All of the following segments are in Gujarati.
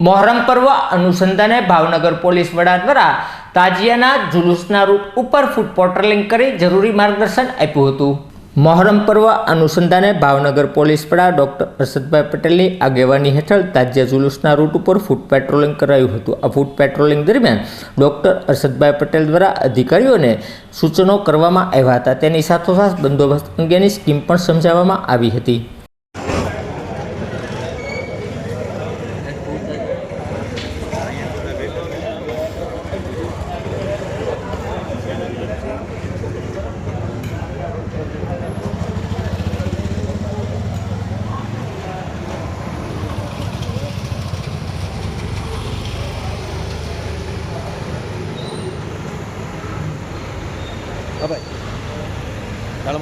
મોહરમ પર્વ અનુસંધાને ભાવનગર પોલીસ વડા દ્વારા તાજિયાના જુલુસના રૂટ ઉપર ફૂટ પેટ્રોલિંગ કરી જરૂરી માર્ગદર્શન આપ્યું હતું. મોહરમ પર્વ અનુસંધાને ભાવનગર પોલીસ વડા ડોક્ટર અરશદભાઈ પટેલની આગેવાની હેઠળ તાજિયા જુલુસના રૂટ ઉપર ફૂટ પેટ્રોલિંગ કરાયું હતું. આ ફૂટ પેટ્રોલિંગ દરમિયાન ડોક્ટર અરશદભાઈ પટેલ દ્વારા અધિકારીઓને સૂચનો કરવામાં આવ્યા હતા. તેની સાથોસાથ બંદોબસ્ત અંગેની સ્કીમ પણ સમજાવવામાં આવી હતી.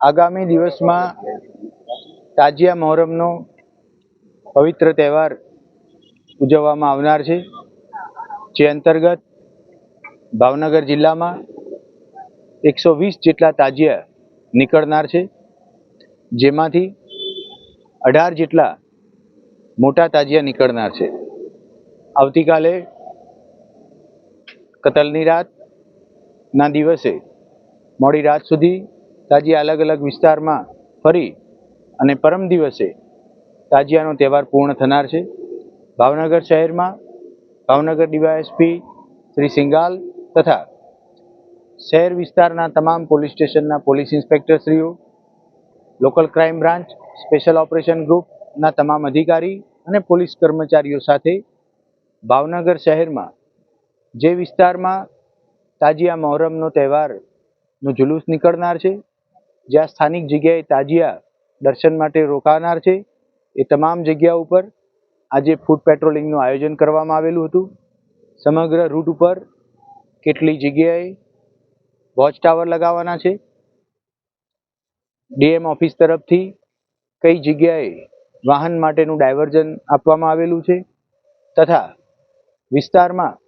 આગામી દિવસમાં તાજિયા મોહરમનો પવિત્ર તહેવાર ઉજવવામાં આવનાર છે. જે અંતર્ગત ભાવનગર જિલ્લામાં એકસો વીસ જેટલા તાજિયા નીકળનાર છે. જેમાંથી અઢાર જેટલા મોટા તાજિયા નીકળનાર છે. આવતીકાલે કતલની રાતના દિવસે મોડી રાત સુધી તાજિયા અલગ અલગ વિસ્તારમાં ફરી અને પરમ દિવસે તાજિયાનો તહેવાર પૂર્ણ થનાર છે. ભાવનગર શહેરમાં ભાવનગર ડીવાયએસપી શ્રી સિંગાલ તથા શહેર વિસ્તારના તમામ પોલીસ સ્ટેશનના police ઇન્સ્પેક્ટરશ્રીઓ, local crime branch, special operation ગ્રુપના તમામ અધિકારી અને પોલીસ કર્મચારીઓ સાથે ભાવનગર શહેરમાં જે વિસ્તારમાં તાજિયા મહોરમનો તહેવારનો જુલુસ નીકળનાર છે, જ્યાં સ્થાનિક જગ્યાએ તાજિયા દર્શન માટે રોકાનાર છે, એ તમામ જગ્યા ઉપર આજે ફૂડ પેટ્રોલિંગનું આયોજન કરવામાં આવેલું હતું. સમગ્ર રૂટ ઉપર કેટલી જગ્યાએ વોચ ટાવર લગાવવાના છે. ડીએમ ઓફિસ તરફથી કઈ જગ્યાએ વાહન માટેનું ડાયવર્ઝન આપવામાં આવેલું છે તથા વિસ્તારમાં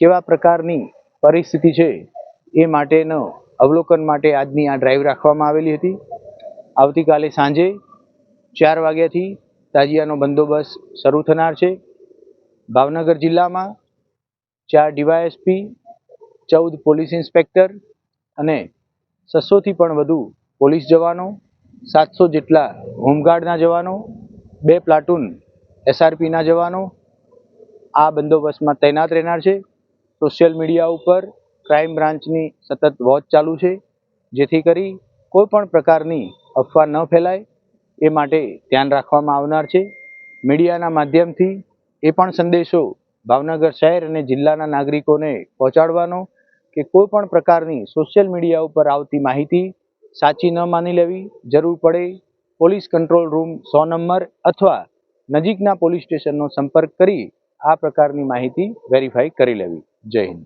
કેવા પ્રકારની પરિસ્થિતિ છે એ માટેનો અવલોકન માટે આજની આ ડ્રાઈવ રાખવામાં આવેલી હતી. આવતીકાલે સાંજે ચાર વાગ્યાથી તાજિયાનો બંદોબસ્ત શરૂ થનાર છે. ભાવનગર જિલ્લામાં ચાર ડીવાયએસપી ચૌદ પોલીસ ઇન્સ્પેક્ટર અને છસોથી પણ વધુ પોલીસ જવાનો, સાતસો જેટલા હોમગાર્ડના જવાનો, બે પ્લાટૂન એસઆરપીના જવાનો આ બંદોબસ્તમાં તૈનાત રહેનાર છે. સોશિયલ મીડિયા ઉપર ક્રાઇમ બ્રાન્ચની સતત વોચ ચાલુ છે, જેથી કરી કોઈ પણ પ્રકારની અફવા ન ફેલાય, એ માટે ધ્યાન રાખવામાં આવનાર છે. મીડિયાના માધ્યમથી એ પણ સંદેશો ભાવનગર શહેર અને જિલ્લાના નાગરિકોને પહોંચાડવાનો કે કોઈ પણ પ્રકારની સોશિયલ મીડિયા ઉપર આવતી માહિતી સાચી ન માની લેવી, જરૂર પડે પોલીસ કંટ્રોલ રૂમ સો નંબર અથવા નજીકના પોલીસ સ્ટેશનનો સંપર્ક કરી આ પ્રકારની માહિતી વેરીફાઈ કરી લેવી. જય હિન્દ.